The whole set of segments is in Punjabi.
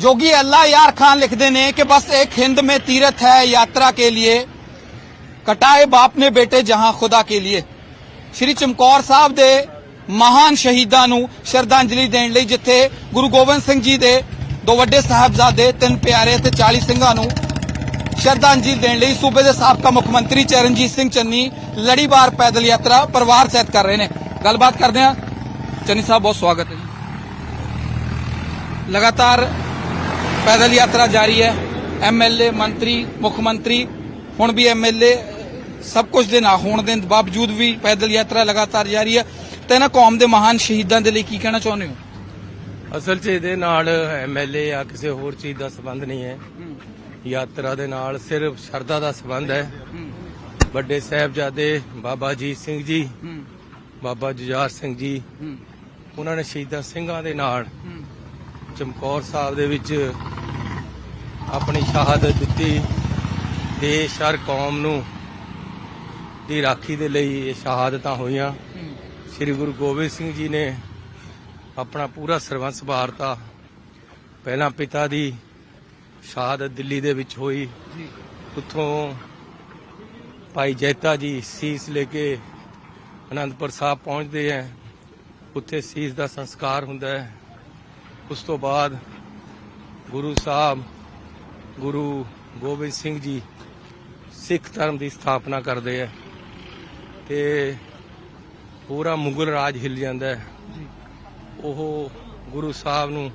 जोगी अल्लाह यार खान लिखते ने कि बस एक हिंद में तीरथ है यात्रा के लिए कटाए बाप ने बेटे जहां खुदा के लिए ਸ਼੍ਰੀ ਚਮਕੌਰ ਸਾਹਿਬ ਦੇ ਮਹਾਨ ਸ਼ਹੀਦਾਂ ਨੂੰ ਸ਼ਰਧਾਂਜਲੀ ਦੇਣ ਲਈ ਜਿੱਥੇ ਗੁਰੂ ਗੋਬਿੰਦ ਸਿੰਘ ਜੀ ਦੇ ਦੋ ਵੱਡੇ ਸਾਹਿਬਜ਼ਾਦੇ ਤਿੰਨ ਪਿਆਰੇ ਤੇ 40 ਸਿੰਘਾਂ ਨੂੰ ਸ਼ਰਧਾਂਜਲੀ ਦੇਣ ਲਈ ਸੂਬੇ ਦੇ ਸਾਬਕਾ ਮੁੱਖ ਮੰਤਰੀ ਚਰਨਜੀਤ ਸਿੰਘ ਚੰਨੀ ਲੜੀਵਾਰ ਪੈਦਲ ਯਾਤਰਾ ਪਰਿਵਾਰ ਸਹਿਤ ਕਰ ਰਹੇ ਨੇ ਗੱਲਬਾਤ ਕਰਦੇ ਹਾਂ ਚੰਨੀ ਸਾਹਿਬ ਬਹੁਤ ਸਵਾਗਤ ਹੈ ਜੀ ਲਗਾਤਾਰ ਪੈਦਲ ਯਾਤਰਾ ਜਾਰੀ ਹੈ। ਐਮਐਲਏ ਮੰਤਰੀ, ਮੁੱਖ ਮੰਤਰੀ, ਹੁਣ ਵੀ ਐਮਐਲਏ ਸਭ ਕੁਝ ਦੇ ਨਾ ਹੋਣ ਦੇ ਬਾਵਜੂਦ ਵੀ ਪੈਦਲ ਯਾਤਰਾ ਲਗਾਤਾਰ ਜਾਰੀ ਹੈ। ਤੇ ਇਹਨਾਂ ਕੌਮ ਦੇ ਮਹਾਨ ਸ਼ਹੀਦਾਂ ਦੇ ਲਈ ਕੀ ਕਹਿਣਾ ਚਾਹੁੰਦੇ ਹੋ? ਅਸਲ 'ਚ ਇਹਦੇ ਨਾਲ ਐਮਐਲਏ ਜਾਂ ਕਿਸੇ ਹੋਰ ਚੀਜ਼ ਦਾ ਸਬੰਧ ਨਹੀਂ ਹੈ। ਯਾਤਰਾ ਦੇ ਨਾਲ ਸਿਰਫ ਸ਼ਰਧਾ ਦਾ ਸਬੰਧ ਹੈ। ਵੱਡੇ ਸਾਹਿਬਜ਼ਾਦੇ ਬਾਬਾ ਜੀਤ ਸਿੰਘ ਜੀ, ਬਾਬਾ ਜੁਝਾਰ ਸਿੰਘ ਜੀ, ਉਹਨਾਂ ਨੇ ਸ਼ਹੀਦਾਂ ਸਿੰਘਾਂ ਦੇ ਨਾਲ ਚਮਕੌਰ ਸਾਹਿਬ ਦੇ ਵਿੱਚ ਆਪਣੀ ਸ਼ਹਾਦਤ ਦਿੱਤੀ ਦੇਸ਼ ਹਰ ਕੌਮ ਨੂੰ ਦੀ ਰਾਖੀ ਦੇ ਲਈ ਇਹ ਸ਼ਹਾਦਤਾਂ ਹੋਈਆਂ। ਸ੍ਰੀ ਗੁਰੂ ਗੋਬਿੰਦ ਸਿੰਘ ਜੀ ਨੇ ਆਪਣਾ ਪੂਰਾ ਸਰਵੰਸ ਵਾਰਤਾ ਪਹਿਲਾਂ ਪਿਤਾ ਦੀ ਸ਼ਹਾਦਤ ਦਿੱਲੀ ਦੇ ਵਿੱਚ ਹੋਈ। ਉੱਥੋਂ ਭਾਈ ਜੈਤਾ ਜੀ ਸੀਸ ਲੈ ਕੇ ਅਨੰਦਪੁਰ ਸਾਹਿਬ ਪਹੁੰਚਦੇ ਹੈ। ਉੱਥੇ ਸੀਸ ਦਾ ਸੰਸਕਾਰ ਹੁੰਦਾ ਹੈ। ਉਸ ਤੋਂ ਬਾਅਦ ਗੁਰੂ ਸਾਹਿਬ ਗੁਰੂ ਗੋਬਿੰਦ ਸਿੰਘ ਜੀ ਸਿੱਖ ਧਰਮ ਦੀ ਸਥਾਪਨਾ ਕਰਦੇ ਹੈ ਤੇ ਪੂਰਾ ਮੁਗਲ ਰਾਜ ਹਿੱਲ ਜਾਂਦਾ ਹੈ। ਉਹ ਗੁਰੂ ਸਾਹਿਬ ਨੂੰ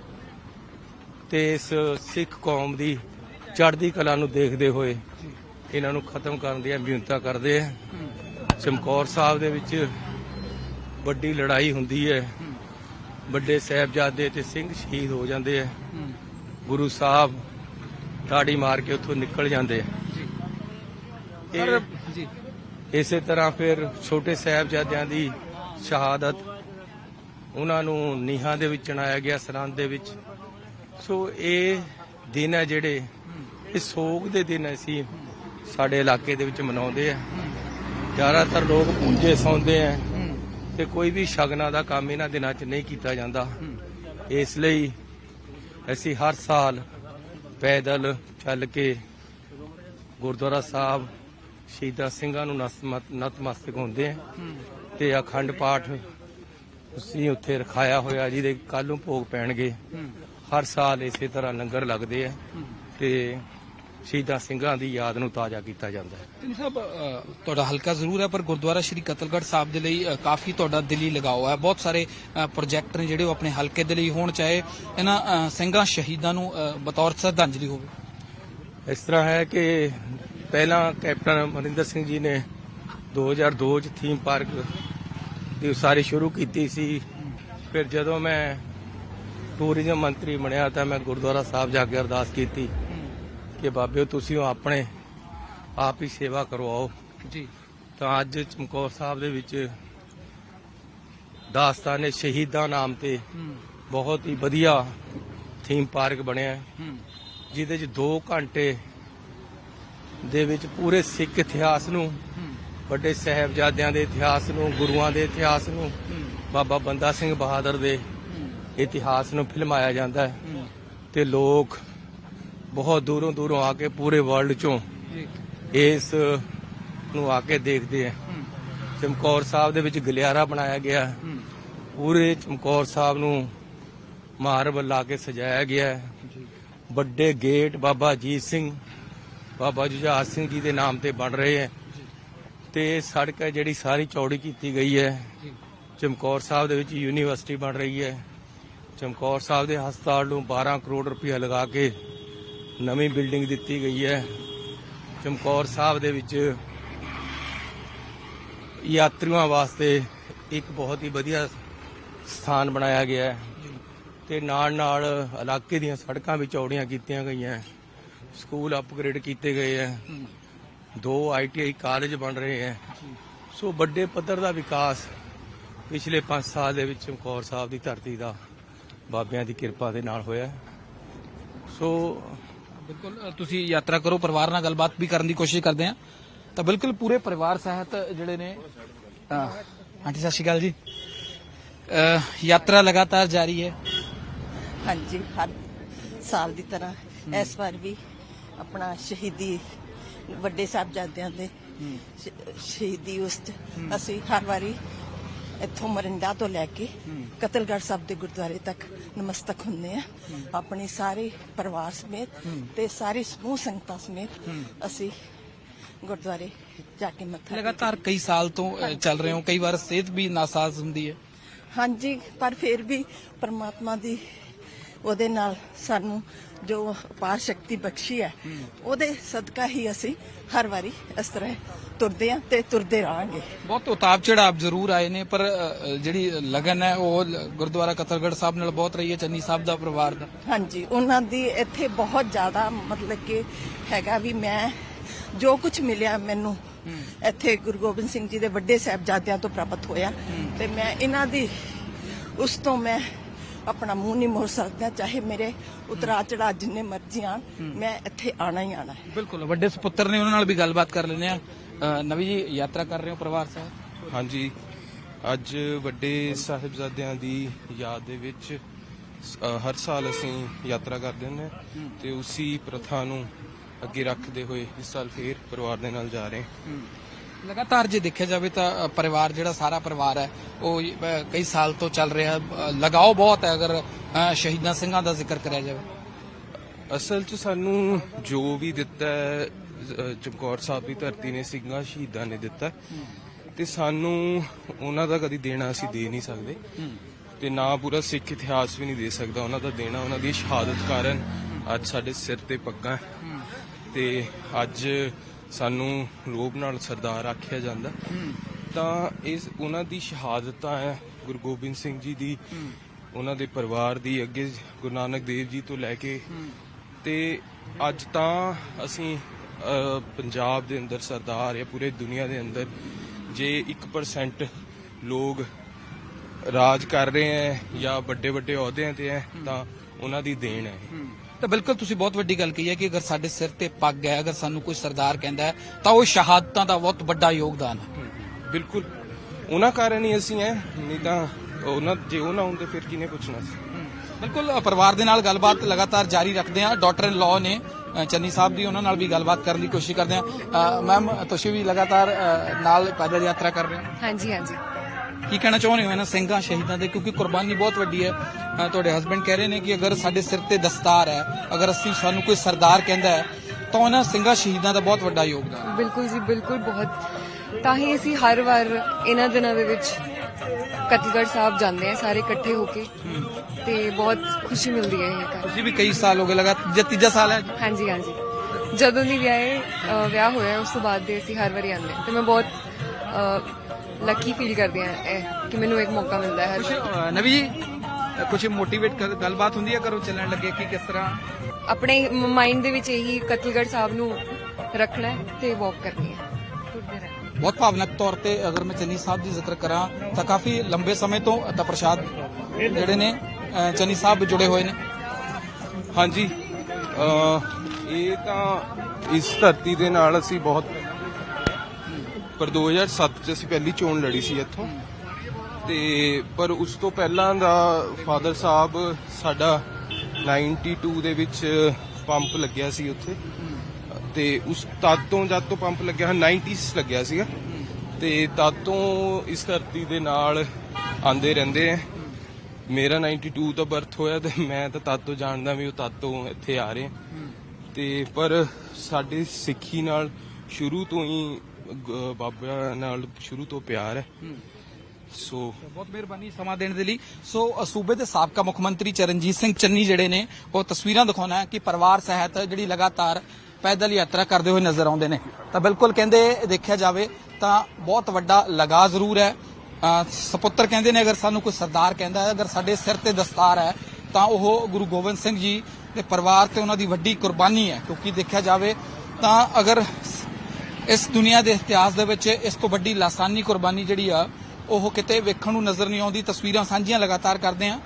ਤੇ ਇਸ ਸਿੱਖ ਕੌਮ ਦੀ ਚੜ੍ਹਦੀ ਕਲਾ ਨੂੰ ਦੇਖਦੇ ਹੋਏ ਇਹਨਾਂ ਨੂੰ ਖਤਮ ਕਰਨ ਦੀ ਅਭਿਯੰਤਾ ਕਰਦੇ ਆ। ਚਮਕੌਰ ਸਾਹਿਬ ਦੇ ਵਿੱਚ ਵੱਡੀ ਲੜਾਈ ਹੁੰਦੀ ਹੈ। ਵੱਡੇ ਸਾਹਿਬਜ਼ਾਦੇ ਤੇ ਸਿੰਘ ਸ਼ਹੀਦ ਹੋ ਜਾਂਦੇ ਆ। ਗੁਰੂ ਸਾਹਿਬ ਢਾੜੀ ਮਾਰ ਕੇ ਉੱਥੋਂ ਨਿਕਲ ਜਾਂਦੇ ਆ। ਸਰ ਜੀ। ਇਸੇ ਤਰ੍ਹਾਂ ਫਿਰ ਛੋਟੇ ਸਾਹਿਬਜ਼ਾਦਿਆਂ ਦੀ ਸ਼ਹਾਦਤ ਉਹਨਾਂ ਨੂੰ ਨੀਹਾਂ ਦੇ ਵਿੱਚ ਚਣਾਇਆ ਗਿਆ ਸਰਹੰਦ ਦੇ ਵਿੱਚ। ਸੋ ਇਹ ਦਿਨ ਹੈ ਜਿਹੜੇ ਇਹ ਸੋਗ ਦੇ ਦਿਨ ਅਸੀਂ ਸਾਡੇ ਇਲਾਕੇ ਦੇ ਵਿੱਚ ਮਨਾਉਂਦੇ ਆ। ਜ਼ਿਆਦਾਤਰ ਲੋਕ ਪੂਜੇ ਸੌਂਦੇ ਆ ਤੇ ਕੋਈ ਵੀ ਸ਼ਗਨਾਂ ਦਾ ਕੰਮ ਇਹਨਾਂ ਦਿਨਾਂ 'ਚ ਨਹੀਂ ਕੀਤਾ ਜਾਂਦਾ। ਇਸ ਲਈ ਅਸੀਂ ਹਰ ਸਾਲ ਪੈਦਲ ਚੱਲ ਕੇ ਗੁਰਦੁਆਰਾ ਸਾਹਿਬ ਸ਼ਹੀਦਾਂ ਸਿੰਘਾਂ ਨੂੰ ਨਤਮਸਤਕ ਹੁੰਦੇ ਆ। ਤੇ ਅਖੰਡ ਪਾਠ ਅਸੀਂ ਉੱਥੇ ਰਖਾਇਆ ਹੋਇਆ ਜਿਹਦੇ ਕੱਲ ਨੂੰ ਭੋਗ ਪੈਣਗੇ। ਹਰ ਸਾਲ ਇਸੇ ਤਰ੍ਹਾਂ ਲੰਗਰ ਲੱਗਦੇ ਆ। ਤੇ ਸ਼ਹੀਦਾਂ ਸਿੰਘਾਂ ਦੀ ਯਾਦ ਨੂੰ ਤਾਜ਼ਾ ਕੀਤਾ ਜਾਂਦਾ ਹੈ। ਚੰਨੀ ਸਾਹਿਬ ਅ, ਤੁਹਾਡਾ ਹਲਕਾ ਜ਼ਰੂਰ ਹੈ ਪਰ ਗੁਰਦੁਆਰਾ ਸ਼੍ਰੀ ਕਤਲਗੜ੍ਹ ਸਾਹਿਬ ਦੇ ਲਈ ਅ, ਕਾਫੀ ਤੁਹਾਡਾ ਦਿਲੀ ਲਗਾਓ ਹੈ। ਬਹੁਤ ਸਾਰੇ ਅ, ਪ੍ਰੋਜੈਕਟ ਨੇ ਜਿਹੜੇ ਉਹ ਆਪਣੇ ਹਲਕੇ ਦੇ ਲਈ ਹੋਣ ਚਾਹੇ ਇਹਨਾਂ ਅ, ਸਿੰਘਾਂ ਸ਼ਹੀਦਾਂ ਨੂੰ ਅ, ਬਤੌਰ ਸ਼ਰਧਾਂਜਲੀ ਹੋਵੇ। ਇਸ ਤਰ੍ਹਾਂ ਹੈ ਕਿ ਪਹਿਲਾਂ ਕੈਪਟਨ ਅਮਰਿੰਦਰ ਸਿੰਘ ਜੀ ਨੇ 2002 ਚ ਥੀਮ ਪਾਰਕ ਦੀ ਉਸਾਰੀ ਸ਼ੁਰੂ ਕੀਤੀ ਸੀ। ਫਿਰ ਜਦੋਂ ਮੈਂ ਟੂਰਿਜ਼ਮ ਮੰਤਰੀ ਬਣਿਆ ਤਾਂ ਮੈਂ ਗੁਰਦੁਆਰਾ ਸਾਹਿਬ ਜਾ ਕੇ ਅਰਦਾਸ ਕੀਤੀ। ਕਿ ਬਾਬਿਓ ਤੁਸੀਂ ਆਪਣੇ ਆਪ ਹੀ ਸੇਵਾ ਕਰਵਾਓ। ਜੀ। ਤਾਂ ਅੱਜ ਚਮਕੌਰ ਸਾਹਿਬ ਦੇ ਵਿੱਚ ਦਾਸਤਾਨੇ ਸ਼ਹੀਦਾਂ ਨਾਮ ਤੇ ਬਹੁਤ ਹੀ ਵਧੀਆ ਥੀਮ ਪਾਰਕ ਬਣਿਆ ਜਿਹਦੇ 'ਚ 2 ਘੰਟੇ ਦੇ ਵਿੱਚ ਪੂਰੇ ਸਿੱਖ ਇਤਿਹਾਸ ਨੂੰ ਵੱਡੇ ਸਾਹਿਬਜ਼ਾਦਿਆਂ ਦੇ ਇਤਿਹਾਸ ਨੂੰ ਗੁਰੂਆਂ ਦੇ ਇਤਿਹਾਸ ਨੂੰ ਬਾਬਾ ਬੰਦਾ ਸਿੰਘ ਬਹਾਦਰ ਦੇ ਇਤਿਹਾਸ ਨੂੰ ਫਿਲਮਾਇਆ ਜਾਂਦਾ ਹੈ। ਤੇ ਲੋਕ ਬਹੁਤ ਦੂਰੋਂ ਦੂਰੋਂ ਆ ਕੇ ਪੂਰੇ ਵਰਲਡ ਚੋਂ ਇਸ ਨੂੰ ਆ ਕੇ ਦੇਖਦੇ ਆ। ਚਮਕੌਰ ਸਾਹਿਬ ਦੇ ਵਿੱਚ ਗਲਿਆਰਾ ਬਣਾਇਆ ਗਿਆ। ਪੂਰੇ ਚਮਕੌਰ ਸਾਹਿਬ ਨੂੰ ਮਾਰਬਲ ਲਾ ਕੇ ਸਜਾਇਆ ਗਿਆ। ਹੈ ਵੱਡੇ ਗੇਟ ਬਾਬਾ ਜੀਤ ਸਿੰਘ ਬਾਬਾ ਜੁਝਾਰ ਸਿੰਘ ਜੀ ਦੇ ਨਾਮ ਤੇ ਬਣ ਰਹੇ ਹੈ। ਤੇ ਇਹ ਸੜਕ ਹੈ ਜਿਹੜੀ ਸਾਰੀ ਚੌੜੀ ਕੀਤੀ ਗਈ ਹੈ। ਚਮਕੌਰ ਸਾਹਿਬ ਦੇ ਵਿੱਚ ਯੂਨੀਵਰਸਿਟੀ ਬਣ ਰਹੀ ਹੈ। ਚਮਕੌਰ ਸਾਹਿਬ ਦੇ ਹਸਪਤਾਲ ਨੂੰ 12 ਕਰੋੜ ਰੁਪਏ ਲਗਾ ਕੇ ਨਵੀਂ ਬਿਲਡਿੰਗ ਦਿੱਤੀ ਗਈ ਹੈ। ਚਮਕੌਰ ਸਾਹਿਬ ਦੇ ਵਿੱਚ ਯਾਤਰੀਆਂ ਵਾਸਤੇ ਇੱਕ ਬਹੁਤ ਹੀ ਵਧੀਆ ਸਥਾਨ ਬਣਾਇਆ ਗਿਆ ਹੈ ਤੇ ਨਾਲ ਨਾਲ ਇਲਾਕੇ ਦੀਆਂ ਸੜਕਾਂ ਵੀ ਚੌੜੀਆਂ ਕੀਤੀਆਂ ਗਈਆਂ ਸਕੂਲ ਅਪਗ੍ਰੇਡ ਕੀਤੇ ਗਏ ਹੈ। ਦੋ ਆਈਟੀਆਈ ਕਾਲਜ ਬਣ ਰਹੇ ਹੈ। ਸੋ ਵੱਡੇ ਪੱਧਰ ਦਾ ਵਿਕਾਸ ਪਿਛਲੇ 5 ਸਾਲ ਦੇ ਵਿੱਚ ਚਮਕੌਰ ਸਾਹਿਬ ਦੀ ਧਰਤੀ ਦਾ ਬਾਬਿਆਂ ਦੀ ਕਿਰਪਾ ਦੇ ਨਾਲ ਹੋਇਆ ਸੋ ਬਿਲਕੁਲ ਤੁਸੀਂ ਯਾਤਰਾ ਕਰੋ ਪਰਿਵਾਰ ਨਾਲ ਗੱਲਬਾਤ ਵੀ ਕਰਨ ਦੀ ਕੋਸ਼ਿਸ਼ ਕਰਦੇ ਆ। ਤਾਂ ਬਿਲਕੁਲ ਪੂਰੇ ਪਰਿਵਾਰ ਸਹਿਤ ਜਿਹੜੇ ਨੇ ਆਂਟੀ ਸਤਿ ਸ਼੍ਰੀ ਅਕਾਲ ਜੀ। ਯਾਤਰਾ ਲਗਾਤਾਰ ਜਾਰੀ ਹੈ। ਹਾਂਜੀ ਹਰ ਸਾਲ ਦੀ ਤਰ੍ਹਾਂ ਇਸ ਵਾਰ ਵੀ ਆਪਣਾ ਸ਼ਹੀਦੀ ਵੱਡੇ ਸਾਹਿਬਜ਼ਾਦਿਆਂ ਦੇ ਸ਼ਹੀਦੀ ਉਸ 'ਚ ਅਸੀਂ ਹਰ ਵਾਰੀ ਇੱਥੋਂ ਮਰਿੰਡਾ ਤੋਂ ਲੈ ਕੇ ਕਤਲਗੜ੍ਹ ਸਾਹਿਬ ਦੇ ਗੁਰਦੁਆਰੇ ਤੱਕ ਨਮਸਤਕ ਹੁੰਦੇ ਆ। ਆਪਣੀ ਸਾਰੇ ਪਰਿਵਾਰ ਸਮੇਤ ਤੇ ਸਾਰੀ ਸਮੂਹ ਸੰਗਤਾਂ ਸਮੇਤ ਅਸੀਂ ਗੁਰਦੁਆਰੇ ਜਾ ਕੇ ਮੱਥਾ ਲਗਾਤਾਰ ਕਈ ਸਾਲ ਤੋਂ ਚੱਲ ਰਹੇ ਹੋ ਕਈ ਵਾਰ ਸਿਹਤ ਵੀ ਨਾਸਾਜ਼ ਹੁੰਦੀ ਹੈ। ਹਾਂਜੀ ਪਰ ਫਿਰ ਵੀ ਪਰਮਾਤਮਾ ਦੀ ਉਹਦੇ ਨਾਲ ਸਾਨੂੰ ਜੋ ਅਪਾਰ ਸ਼ਕਤੀ ਬਖਸ਼ੀ ਹੈ ਉਹਦੇ ਸਦਕਾ ਹੀ ਅਸੀਂ ਹਰ ਵਾਰੀ ਇਸ ਤਰ੍ਹਾਂ ਤੁਰਦੇ ਆ ਤੇ ਤੁਰਦੇ ਰਹਾਂਗੇ। ਬਹੁਤ ਉਤਾਬ ਚੜਾਵ ਜ਼ਰੂਰ ਆਏ ਨੇ ਪਰ ਜਿਹੜੀ ਲਗਨ ਹੈ ਉਹ ਗੁਰਦੁਆਰਾ ਕਤਲਗੜ੍ਹ ਸਾਹਿਬ ਨਾਲ ਬਹੁਤ ਰਹੀ ਹੈ ਚੰਨੀ ਸਾਹਿਬ ਦਾ ਪਰਿਵਾਰ ਦਾ। ਹਾਂਜੀ ਉਹਨਾਂ ਦੀ ਇੱਥੇ ਬਹੁਤ ਜ਼ਿਆਦਾ ਮਤਲਬ ਕਿ ਹੈਗਾ ਵੀ ਮੈਂ ਜੋ ਕੁਝ ਮਿਲਿਆ ਮੈਨੂੰ ਇੱਥੇ ਗੁਰੂ ਗੋਬਿੰਦ ਸਿੰਘ ਜੀ ਦੇ ਵੱਡੇ ਸਾਹਿਬਜ਼ਾਦਿਆਂ ਤੋਂ ਪ੍ਰਾਪਤ ਹੋਇਆ ਤੇ ਮੈਂ ਇਹਨਾਂ ਦੀ ਉਸ ਤੋਂ ਮੈਂ ਆਪਣਾ ਮੂੰਹ ਨਹੀਂ ਮੋੜ ਸਕਦਾ ਚਾਹੇ ਮੇਰੇ ਉਤਰਾ ਚੜਾ ਜਿੰਨੇ ਮਰਜ਼ੀ ਆਣ ਮੈਂ ਇੱਥੇ ਆਣਾ ਹੀ ਆਣਾ ਹੈ। ਬਿਲਕੁਲ ਵੱਡੇ ਸੁਪੁੱਤਰ ਨੇ ਉਹਨਾਂ ਨਾਲ ਵੀ ਗੱਲਬਾਤ ਕਰ ਲੈਂਦੇ ਆ ਨਵੀ ਜੀ ਯਾਤਰਾ ਕਰ ਰਹੇ ਹੋ ਪਰਿਵਾਰ ਸਾਹਿਬ? ਹਾਂਜੀ ਅੱਜ ਵੱਡੇ ਸਾਹਿਬਜ਼ਾਦਿਆਂ ਦੀ ਯਾਦ ਦੇ ਵਿੱਚ ਹਰ ਸਾਲ ਅਸੀਂ ਯਾਤਰਾ ਕਰਦੇ ਹੁੰਦੇ ਹਾਂ ਤੇ ਉਸੇ ਪ੍ਰਥਾ ਨੂੰ ਅੱਗੇ ਰੱਖਦੇ ਹੋਏ ਇਸ ਸਾਲ ਫੇਰ ਪਰਿਵਾਰ ਦੇ ਨਾਲ ਜਾ ਰਹੇ ਹਾਂ। ਲਗਾਤਾਰ ਜੇ ਦੇਖਿਆ ਜਾਵੇ ਤਾਂ ਪਰਿਵਾਰ ਜਿਹੜਾ ਸਾਰਾ ਪਰਿਵਾਰ ਹੈ, ਉਹ ਕਈ ਸਾਲ ਤੋਂ ਚੱਲ ਰਿਹਾ ਲਗਾਓ ਬਹੁਤ ਹੈ ਅਗਰ ਸ਼ਹੀਦਾਂ ਸਿੰਘਾਂ ਦਾ ਜ਼ਿਕਰ ਕਰਿਆ ਜਾਵੇ। ਅਸਲ 'ਚ ਸਾਨੂੰ ਜੋ ਵੀ ਦਿੱਤਾ ਚਮਕੌਰ ਸਾਹਿਬ ਦੀ ਧਰਤੀ ਨੇ, ਸਿੰਘਾਂ, ਸ਼ਹੀਦਾਂ ਨੇ ਦਿੱਤਾ ਤੇ ਸਾਨੂੰ ਉਹਨਾਂ ਦਾ ਕਦੀ ਦੇਣਾ ਅਸੀਂ ਦੇ ਨਹੀਂ ਸਕਦੇ। ਤੇ ਨਾ ਪੂਰਾ ਸਿੱਖ ਇਤਿਹਾਸ ਵੀ ਨਹੀਂ ਦੇ ਸਕਦਾ, ਉਹਨਾਂ ਦਾ ਦੇਣਾ, ਉਹਨਾਂ ਦੀ ਸ਼ਹਾਦਤ ਕਾਰਨ ਅੱਜ ਸਾਡੇ ਸਿਰ ਤੇ ਪੱਕਾ ਤੇ ਅੱਜ ਸਾਨੂੰ ਰੋਬ ਨਾਲ ਸਰਦਾਰ ਆਖਿਆ ਜਾਂਦਾ। ਤਾਂ ਇਸ ਉਹਨਾਂ ਦੀ ਸ਼ਹਾਦਤਾਂ ਹੈ, ਗੁਰੂ ਗੋਬਿੰਦ ਸਿੰਘ ਜੀ ਦੀ, ਉਹਨਾਂ ਦੇ ਪਰਿਵਾਰ ਦੀ, ਅੱਗੇ ਗੁਰੂ ਨਾਨਕ ਦੇਵ ਜੀ ਤੋਂ ਲੈ ਕੇ। ਤੇ ਅੱਜ ਤਾਂ ਅਸੀਂ ਪੰਜਾਬ ਦੇ ਅੰਦਰ ਸਰਦਾਰ ਜਾਂ ਪੂਰੇ ਦੁਨੀਆ ਦੇ ਅੰਦਰ ਜੇ 1% ਲੋਕ ਰਾਜ ਕਰ ਰਹੇ ਹੈ ਜਾਂ ਵੱਡੇ ਵੱਡੇ ਅਹੁਦਿਆਂ ਤੇ ਹੈ, ਤਾਂ ਉਹਨਾਂ ਦੀ ਦੇਣ ਹੈ। ਤਾਂ ਬਿਲਕੁਲ ਤੁਸੀਂ ਬਹੁਤ ਵੱਡੀ ਗੱਲ ਕਹੀ ਹੈ ਕਿ ਅਗਰ ਸਾਡੇ ਸਿਰ ਤੇ ਪੱਗ ਹੈ ਅਗਰ ਸਾਨੂੰ ਕੋਈ ਸਰਦਾਰ ਕਹਿੰਦਾ ਹੈ ਤਾਂ ਉਹ ਸ਼ਹਾਦਤਾਂ ਦਾ ਬਹੁਤ ਵੱਡਾ ਯੋਗਦਾਨ ਹੈ। ਬਿਲਕੁਲ। ਉਹਨਾਂ ਕਾਰਨ ਹੀ ਅਸੀਂ ਹੈ ਨਹੀਂ ਤਾਂ ਉਹਨਾਂ ਜੇ ਉਹ ਨਾ ਹੁੰਦੇ ਫਿਰ ਕਿਹਨੇ ਪੁੱਛਣਾ ਸੀ? ਬਿਲਕੁਲ ਪਰਿਵਾਰ ਦੇ ਨਾਲ ਗੱਲਬਾਤ ਲਗਾਤਾਰ ਜਾਰੀ ਰੱਖਦੇ ਹਾਂ। ਡਾਕਟਰ ਇਨ ਲਾਅ ਨੇ ਚੰਨੀ ਸਾਹਿਬ ਦੀ ਉਹਨਾਂ ਨਾਲ ਵੀ ਗੱਲਬਾਤ ਕਰਨ ਦੀ ਕੋਸ਼ਿਸ਼ ਕਰਦੇ ਹਾਂ। ਮੈਮ ਤੁਸੀਂ ਵੀ ਲਗਾਤਾਰ ਨਾਲ ਪੈਦਲ ਯਾਤਰਾ ਕਰ ਰਹੇ ਹੋ? ਹਾਂਜੀ ਹਾਂਜੀ। ਕੀ ਕਹਿਣਾ ਚਾਹੁੰਦੇ ਹੋ ਇਹਨਾਂ ਸਿੰਘਾਂ ਸ਼ਹੀਦਾਂ ਦੇ? ਕਿਉਂਕਿ ਕੁਰਬਾਨੀ ਬਹੁਤ ਵੱਡੀ ਹੈ। ਤੁਹਾਡੇ ਹਸਬੰਡ ਕਹਿ ਰਹੇ ਨੇ ਕਿ ਅਗਰ ਸਾਡੇ ਸਿਰ ਤੇ ਦਸਤਾਰ ਹੈ ਅਗਰ ਅਸੀਂ ਸਾਨੂੰ ਕੋਈ ਸਰਦਾਰ ਕਹਿੰਦਾ ਹੈ ਤਾਂ ਉਹਨਾਂ ਸਿੰਘਾਂ ਸ਼ਹੀਦਾਂ ਦਾ ਬਹੁਤ ਵੱਡਾ ਯੋਗਦਾਨ ਹੈ। ਬਿਲਕੁਲ ਜੀ ਬਿਲਕੁਲ ਬਹੁਤ। ਤਾਂ ਹੀ ਅਸੀਂ ਹਰ ਵਾਰ ਇਹਨਾਂ ਦਿਨਾਂ ਦੇ ਵਿੱਚ ਕਤਲਗੜ੍ਹ ਸਾਹਿਬ ਜਾਂਦੇ ਆ ਸਾਰੇ ਇਕੱਠੇ ਹੋ ਕੇ। ਤੇ ਬਹੁਤ ਖੁਸ਼ੀ ਮਿਲਦੀ ਹੈ ਇਹ ਕਰ ਤੁਸੀਂ ਵੀ ਕਈ ਸਾਲ ਹੋ ਗਏ ਲਗਾਤਾਰ ਜੇ ਤੀਜਾ ਸਾਲ ਹੈ। ਹਾਂਜੀ ਹਾਂਜੀ। ਜਦੋਂ ਦੀ ਵਿਆਹੇ ਹੋਇਆ ਉਸ ਤੋਂ ਬਾਅਦ ਦੇ ਅਸੀਂ ਹਰ ਵਾਰੀ ਆਉਂਦੇ ਤੇ ਮੈਂ ਬਹੁਤ ਲੱਕੀ ਫੀਲ ਕਰਦੀ ਇਹ ਕਿ ਮੈਨੂੰ ਇੱਕ ਮੌਕਾ ਮਿਲਦਾ ਹੈ। ਨਵੀ ਜੀ ਕੁਛ ਮੋਟੀਵੇਟ ਗੱਲਬਾਤ ਹੁੰਦੀ ਹੈ ਕਰੋ ਚੱਲਣ ਲੱਗੇ ਕਿ ਕਿਸ ਤਰ੍ਹਾਂ? ਆਪਣੇ ਮਾਈਂਡ ਦੇ ਵਿੱਚ ਇਹੀ ਕਤਲਗੜ੍ਹ ਸਾਹਿਬ ਨੂੰ ਰੱਖਣਾ ਤੇ ਵਾਕ ਕਰਨੀ ਹੈ। ਬਹੁਤ ਭਾਵਨਕ ਤੌਰ ਤੇ ਅਗਰ ਮੈਂ ਚੰਨੀ ਸਾਹਿਬ ਦੀ ਜ਼ਿਕਰ ਕਰਾਂ ਤਾਂ ਕਾਫੀ ਲੰਬੇ ਸਮੇਂ ਤੋਂ ਤਾਂ ਪ੍ਰਸ਼ਾਦ ਜਿਹੜੇ ਨੇ ਚੰਨੀ ਸਾਹਿਬ ਜੁੜੇ ਹੋਏ ਨੇ। ਹਾਂਜੀ ਇਹ ਤਾਂ ਇਸ ਧਰਤੀ ਦੇ ਨਾਲ ਅਸੀਂ ਬਹੁਤ ਪਰ 2007 ਚ ਅਸੀਂ ਪਹਿਲੀ ਚੋਣ ਲੜੀ ਸੀ ਇੱਥੋਂ। ਤੇ ਪਰ ਉਸ ਤੋਂ ਪਹਿਲਾਂ ਦਾ ਫਾਦਰ ਸਾਹਿਬ ਸਾਡਾ 92 ਦੇ ਵਿੱਚ ਪੰਪ ਲੱਗਿਆ ਸੀ ਉੱਥੇ। ਤੇ ਉਸ ਤਦ ਤੋਂ ਜਦ ਤੋਂ ਪੰਪ ਲੱਗਿਆ 90s ਲੱਗਿਆ ਸੀਗਾ। ਤੇ ਤਦ ਤੋਂ ਇਸ ਧਰਤੀ ਦੇ ਨਾਲ ਆਂਦੇ ਰਹਿੰਦੇ ਆ। ਮੇਰਾ 92 ਤੋਂ ਬਰਥ ਹੋਇਆ ਤੇ ਮੈਂ ਤਾਂ ਤਦ ਤੋਂ ਜਾਣਦਾ ਵੀ ਉਹ ਤਦ ਤੋਂ ਇੱਥੇ ਆ ਰਹੇ ਤੇ ਪਰ ਸਾਡੇ ਸਿੱਖੀ ਨਾਲ ਸ਼ੁਰੂ ਤੋਂ ਹੀ ਗ- ਬਾਬਾ ਨਾਲ ਸ਼ੁਰੂ ਤੋਂ ਪਿਆਰ ਹੈ। ਸੋ ਬਹੁਤ ਮਿਹਰਬਾਨੀ ਸਮਾਂ ਦੇਣ ਦੇ ਲਈ। ਸੋ ਅ, ਸੂਬੇ ਦੇ ਸਾਬਕਾ ਮੁੱਖ ਮੰਤਰੀ ਚਰਨਜੀਤ ਸਿੰਘ ਚੰਨੀ ਜਿਹੜੇ ਨੇ ਉਹ ਤਸਵੀਰਾਂ ਦਿਖਾਉਣਾ ਹੈ ਕਿ ਪਰਿਵਾਰ ਸਹਿਤ ਜਿਹੜੀ ਲਗਾਤਾਰ ਪੈਦਲ ਯਾਤਰਾ ਕਰਦੇ ਹੋਏ ਨਜ਼ਰ ਆਉਂਦੇ ਨੇ। ਤਾਂ ਬਿਲਕੁਲ ਕਹਿੰਦੇ ਦੇਖਿਆ ਜਾਵੇ ਤਾਂ ਬਹੁਤ ਵੱਡਾ ਲਗਾ ਜ਼ਰੂਰ ਹੈ। ਅ, ਸਪੁੱਤਰ ਕਹਿੰਦੇ ਨੇ ਅਗਰ ਸਾਨੂੰ ਕੋਈ ਸਰਦਾਰ ਕਹਿੰਦਾ ਹੈ ਅਗਰ ਸਾਡੇ ਸਿਰ ਤੇ ਦਸਤਾਰ ਹੈ ਤਾਂ ਉਹ ਗੁਰੂ ਗੋਬਿੰਦ ਸਿੰਘ ਜੀ ਦੇ ਪਰਿਵਾਰ ਤੇ ਉਹਨਾਂ ਦੀ ਵੱਡੀ ਕੁਰਬਾਨੀ ਹੈ। ਕਿਉਂਕਿ ਦੇਖਿਆ ਜਾਵੇ ਤਾਂ ਅਗਰ ਇਸ ਦੁਨੀਆ ਦੇ ਇਤਿਹਾਸ ਦੇ ਵਿੱਚ ਇਸ ਤੋਂ ਵੱਡੀ ਲਾਸਾਨੀ ਕੁਰਬਾਨੀ ਜਿਹੜੀ ਆ, ਉਹ ਕਿਤੇ ਵੇਖਣ ਨੂੰ ਨਜ਼ਰ ਨਹੀਂ ਆਉਂਦੀ, ਤਸਵੀਰਾਂ ਸਾਂਝੀਆਂ ਲਗਾਤਾਰ ਕਰਦੇ ਆ।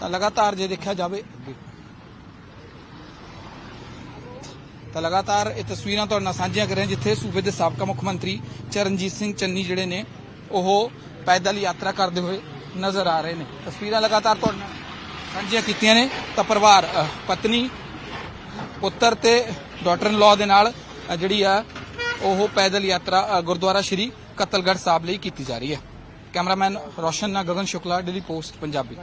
ਤਾਂ ਲਗਾਤਾਰ ਜੇ ਦੇਖਿਆ ਜਾਵੇ, ਤਾਂ ਲਗਾਤਾਰ ਇਹ ਤਸਵੀਰਾਂ ਤੁਹਾਡੇ ਨਾਲ ਸਾਂਝੀਆਂ ਕਰ ਰਹੇ ਜਿੱਥੇ ਸੂਬੇ ਦੇ ਸਾਬਕਾ ਮੁੱਖ ਮੰਤਰੀ ਚਰਨਜੀਤ ਸਿੰਘ ਚੰਨੀ ਜਿਹੜੇ ਨੇ, ਉਹ ਪੈਦਲ ਯਾਤਰਾ ਕਰਦੇ ਹੋਏ ਨਜ਼ਰ ਆ ਰਹੇ ਨੇ। ਤਸਵੀਰਾਂ ਲਗਾਤਾਰ ਤੁਹਾਡੇ ਨਾਲ ਸਾਂਝੀਆਂ ਕੀਤੀਆਂ ਨੇ। ਤਾਂ ਪਰਿਵਾਰ ਪਤਨੀ, ਪੁੱਤਰ ਤੇ ਡਾਟਰ ਇਨ ਲਾਅ ਦੇ ਨਾਲ ਜਿਹੜੀ ਆ ਉਹ ਪੈਦਲ ਯਾਤਰਾ ਗੁਰਦੁਆਰਾ ਸ਼੍ਰੀ ਕਤਲਗੜ੍ਹ ਸਾਹਿਬ ਲਈ ਕੀਤੀ ਜਾ ਰਹੀ ਹੈ। ਕੈਮਰਾਮੈਨ ਰੋਸ਼ਨ ਨਾ ਗਗਨ ਸ਼ੁਕਲਾ, ਡੇਲੀ ਪੋਸਟ, ਪੰਜਾਬੀ।